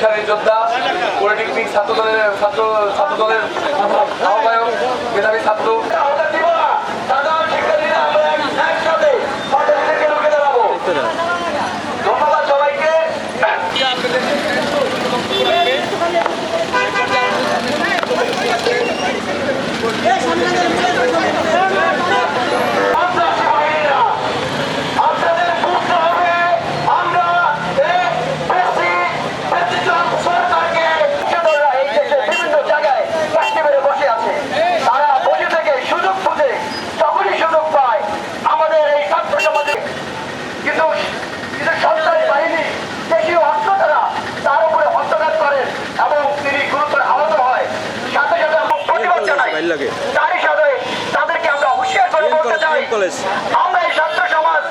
সালের যোদ্ধা পলিটেকনিক ছাত্র দলের ছাত্র ছাত্র দলের আহ্বায়ক মেধাবী ছাত্র। Yeah, বাহিনী দেশীয় অস্ত্র দ্বারা তার উপরে হস্তঘাত করেন এবং তিনি গুরুতর আহত হয় সাথে সাথে প্রতিবাদ জানাই। তারই সাথে তাদেরকে আমরা হুঁশিয়ার করে বলতে চাই। আমরা এই ছাত্র সমাজ